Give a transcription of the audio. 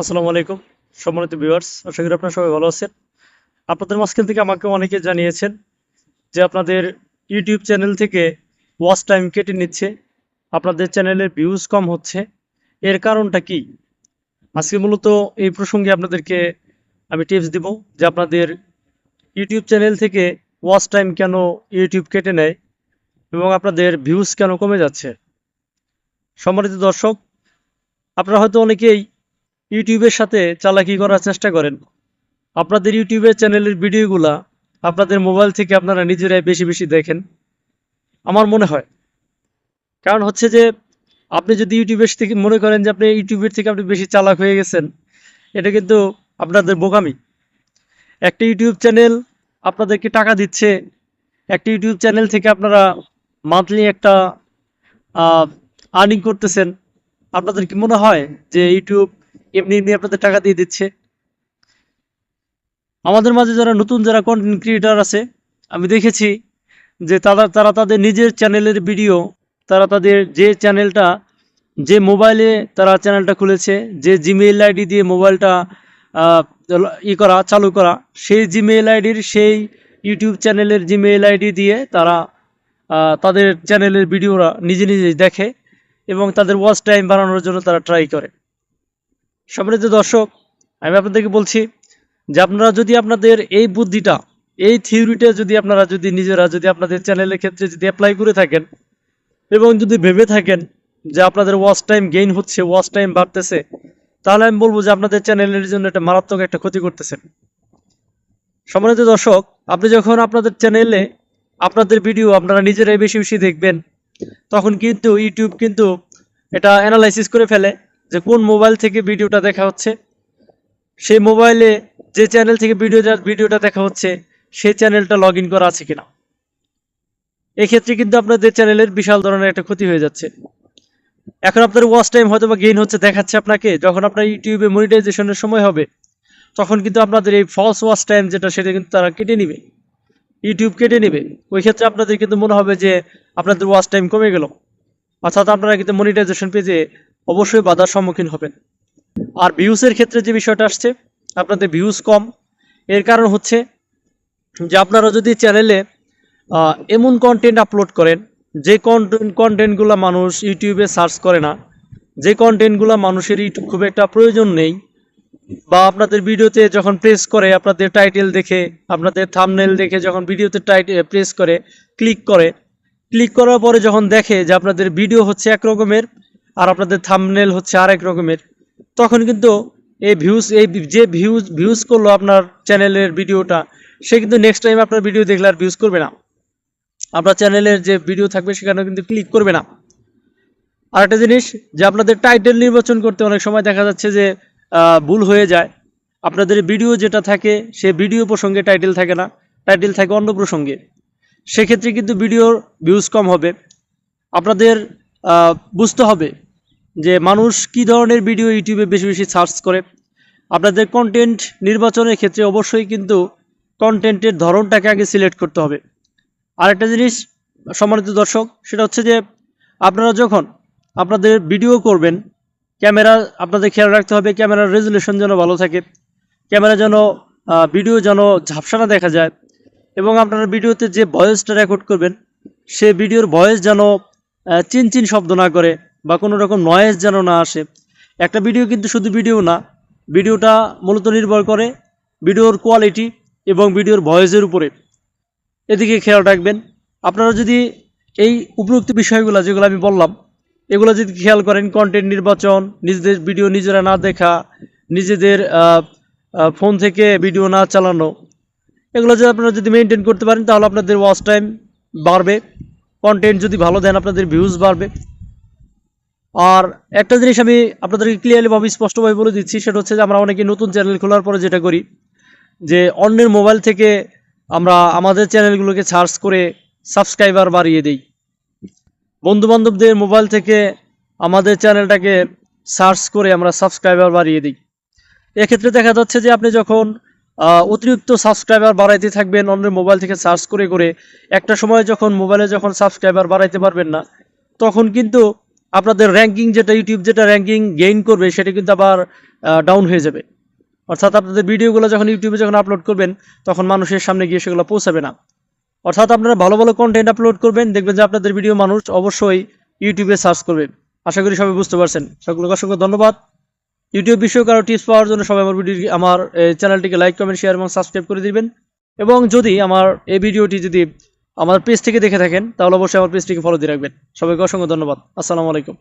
আসসালামু আলাইকুম, সম্মানিত ভিউয়ার্স আশা করি আপনারা সবাই ভালো আছেন। আপনাদের মাঝখান থেকে আমাকে অনেকে জানিয়েছেন যে আপনাদের ইউটিউব চ্যানেল থেকে ওয়াচ টাইম কেটে নিচ্ছে, আপনাদের চ্যানেলের ভিউজ কম হচ্ছে। এর কারণটা কি? আজকে মূলত এই প্রসঙ্গে আপনাদেরকে আমি টিপস দিব যে আপনাদের ইউটিউব চ্যানেল থেকে ওয়াচ টাইম কেন ইউটিউব কেটে নেয় এবং আপনাদের ভিউজ কেন কমে যাচ্ছে। সম্মানিত দর্শক, আপনারা হয়তো অনেকেই ইউটিউবের সাথে চালাকি করার চেষ্টা করেন। আপনাদের ইউটিউবের চ্যানেলের ভিডিওগুলা আপনাদের মোবাইল থেকে আপনারা নিজেরাই বেশি বেশি দেখেন, আমার মনে হয়। কারণ হচ্ছে যে, আপনি যদি ইউটিউবের থেকে মনে করেন যে, আপনি ইউটিউবের থেকে আপনি বেশি চালাক হয়ে গেছেন, এটা কিন্তু আপনাদের বোকামি। একটা ইউটিউব চ্যানেল আপনাদেরকে টাকা দিচ্ছে, একটা ইউটিউব চ্যানেল থেকে আপনারা মান্থলি একটা আর্নিং করতেছেন, আপনাদের কি মনে হয় যে, ইউটিউব এমনি এমনি আপনাদের টাকা দিয়ে দিচ্ছে। আমাদের মাঝে যারা নতুন যারা কন্টেন্ট ক্রিয়েটার আছে, আমি দেখেছি যে তারা তারা তাদের নিজের চ্যানেলের ভিডিও তারা তাদের যে চ্যানেলটা যে মোবাইলে তারা চ্যানেলটা খুলেছে, যে জিমেইল আইডি দিয়ে মোবাইলটা ই করা, চালু করা, সেই জিমেইল আইডির সেই ইউটিউব চ্যানেলের জিমেইল আইডি দিয়ে তারা তাদের চ্যানেলের ভিডিওরা নিজে নিজে দেখে এবং তাদের ওয়াচ টাইম বাড়ানোর জন্য তারা ট্রাই করে। সম্মানিত দর্শক, আমি আপনাদেরকে বলছি যে আপনারা যদি আপনাদের এই বুদ্ধিটা, এই থিওরিটা যদি আপনারা যদি নিজেরা যদি আপনাদের চ্যানেলের ক্ষেত্রে যদি অ্যাপ্লাই করে থাকেন এবং যদি ভেবে থাকেন যে আপনাদের ওয়াচ টাইম গেইন হচ্ছে ওয়াচ টাইম বাড়তেছে, তাহলে আমি বলব যে আপনাদের চ্যানেলের জন্য একটা মারাত্মক একটা ক্ষতি করতেছেন সম্মানিত দর্শক, আপনি যখন আপনাদের চ্যানেলে আপনাদের ভিডিও আপনারা নিজেরাই বেশি বেশি দেখবেন, তখন কিন্তু ইউটিউব কিন্তু এটা অ্যানালাইসিস করে ফেলে। যে কোন মোবাইল থেকে ভিডিওটা দেখা হচ্ছে, সেই মোবাইলে যে চ্যানেল থেকে ভিডিওটা ভিডিওটা দেখা হচ্ছে, সেই চ্যানেলটা লগ ইন করা আছে কিনা। এক্ষেত্রে কিন্তু আপনাদের চ্যানেলের বিশাল ধরনের একটা ক্ষতি হয়ে যাচ্ছে। এখন আপনার ওয়াচ টাইম হয়তো বা গেইন হচ্ছে, দেখাচ্ছে আপনাকে, যখন আপনার ইউটিউবে মনিটাইজেশনের সময় হবে, তখন কিন্তু আপনাদের এই ফলস ওয়াচ টাইম যেটা, সেটা কিন্তু তারা কেটে নেবে। ইউটিউব কেটে নেবে। ওই ক্ষেত্রে আপনাদের কিন্তু মনে হবে যে আপনাদের ওয়াচ টাইম কমে গেল। অর্থাৎ আপনারা কিন্তু মনিটাইজেশন পেজে অবশ্যই বাধার সম্মুখীন হবেন। আর ভিউসের ক্ষেত্রে যে বিষয়টা আসছে, আপনাদের ভিউজ কম। এর কারণ হচ্ছে যে আপনারা যদি চ্যানেলে এমন কন্টেন্ট আপলোড করেন, যে কন্টেন্ট কন্টেন্টগুলো মানুষ ইউটিউবে সার্চ করে না, যে কন্টেন্টগুলো মানুষের ইউটিউব খুব একটা প্রয়োজন নেই, বা আপনাদের ভিডিওতে যখন প্রেস করে, আপনাদের টাইটেল দেখে, আপনাদের থামনেল দেখে যখন ভিডিওতে টাইট প্রেস করে ক্লিক করে ক্লিক করার পরে যখন দেখে যে আপনাদের ভিডিও হচ্ছে এক রকমের আর আপনাদের থামনেল হচ্ছে আরেক রকমের। তখন কিন্তু এই ভিউজ এই যে ভিউজ ভিউজ করল আপনার চ্যানেলের ভিডিওটা, সে কিন্তু নেক্সট টাইম আপনার ভিডিও দেখলে আর ভিউজ করবে না। আপনার চ্যানেলের যে ভিডিও থাকবে সেখানে কিন্তু ক্লিক করবে না। আরেকটা জিনিস, যে আপনাদের টাইটেল নির্বাচন করতে অনেক সময় দেখা যাচ্ছে যে ভুল হয়ে যায়। আপনাদের ভিডিও যেটা থাকে, সে ভিডিও প্রসঙ্গে টাইটেল থাকে না টাইটেল থাকে অন্য প্রসঙ্গে। সেক্ষেত্রে কিন্তু ভিডিওর ভিউজ কম হবে। আপনাদের বুঝতে হবে যে মানুষ কি ধরনের ভিডিও ইউটিউবে বেশি বেশি সার্চ করে? আপনাদের কন্টেন্ট নির্বাচনের ক্ষেত্রে অবশ্যই কিন্তু কন্টেন্টের ধরনটাকে আগে সিলেক্ট করতে হবে। আরেকটা জিনিস, সম্মানিত দর্শক, সেটা হচ্ছে যে আপনারা যখন আপনাদের ভিডিও করবেন ক্যামেরা আপনাদের খেয়াল রাখতে হবে ক্যামেরার রেজুলেশন যেন ভালো থাকে ক্যামেরা যেন ভিডিও যেন ঝাপসা না দেখা যায় এবং আপনারা ভিডিওতে যে ভয়েসটা রেকর্ড করবেন, সে ভিডিওর ভয়েস যেন চিনচিন শব্দ না করে। বা কোনো রকম নয়েজ যেন না আসে। একটা ভিডিও কিন্তু শুধু ভিডিও না ভিডিওটা মূলত নির্ভর করে ভিডিওর কোয়ালিটি এবং ভিডিওর ভয়েসের উপরে। এদিকে খেয়াল রাখবেন, আপনারা যদি এই উপরোক্ত বিষয়গুলো যেগুলো আমি বললাম, এগুলো যদি খেয়াল করেন কন্টেন্ট নির্বাচন, নিজেদের ভিডিও নিজেরা না দেখা, নিজেদের ফোন থেকে ভিডিও না চালানো, এগুলো যদি আপনারা যদি মেনটেন করতে পারেন, তাহলে আপনাদের ওয়াচ টাইম বাড়বে। কন্টেন্ট যদি ভালো দেন, আপনাদের ভিউজ বাড়বে। আর একটা জিনিস আমি আপনাদেরকে ক্লিয়ারলি ভাবে স্পষ্টভাবে বলে দিচ্ছি, সেটা হচ্ছে যে আমরা অনেকে নতুন চ্যানেল খোলার পরে যেটা করি, যে অন্যের মোবাইল থেকে আমরা আমাদের চ্যানেলগুলোকে সার্চ করে সাবস্ক্রাইবার বাড়িয়ে দিই। বন্ধু বান্ধবদের মোবাইল থেকে আমাদের চ্যানেলটাকে সার্চ করে আমরা সাবস্ক্রাইবার বাড়িয়ে দিই। এক্ষেত্রে দেখা যাচ্ছে যে আপনি যখন অতিরিক্ত সাবস্ক্রাইবার বাড়াইতে থাকবেন, অন্যের মোবাইল থেকে সার্চ করে করে, একটা সময় যখন মোবাইলে যখন সাবস্ক্রাইবার বাড়াইতে পারবেন না, তখন কিন্তু আপনাদের র্যাঙ্কিং যেটা ইউটিউব যেটা র্যাঙ্কিং গেইন করবে, সেটা কিন্তু আবার ডাউন হয়ে যাবে। অর্থাৎ আপনাদের ভিডিওগুলো যখন ইউটিউবে যখন আপলোড করবেন, তখন মানুষের সামনে গিয়ে সেগুলো পৌঁছাবে না। অর্থাৎ আপনারা ভালো ভালো কন্টেন্ট আপলোড করবেন, দেখবেন যে আপনাদের ভিডিও মানুষ অবশ্যই ইউটিউবে সার্চ করবে। আশা করি সবাই বুঝতে পারছেন। সকলকে অসংখ্য ধন্যবাদ। ইউটিউব বিষয়ক আরও টিপস পাওয়ার জন্য সবাই আমার ভিডিও আমার চ্যানেলটিকে লাইক কমেন্ট শেয়ার এবং সাবস্ক্রাইব করে দিবেন। এবং যদি আমার এই ভিডিওটি যদি আমার পেজ থেকে দেখে থাকেন, তাহলে অবশ্যই আমার পেজটিকে ফলো দিয়ে রাখবেন। সবাইকে অসংখ্য ধন্যবাদ। আসসালামু আলাইকুম।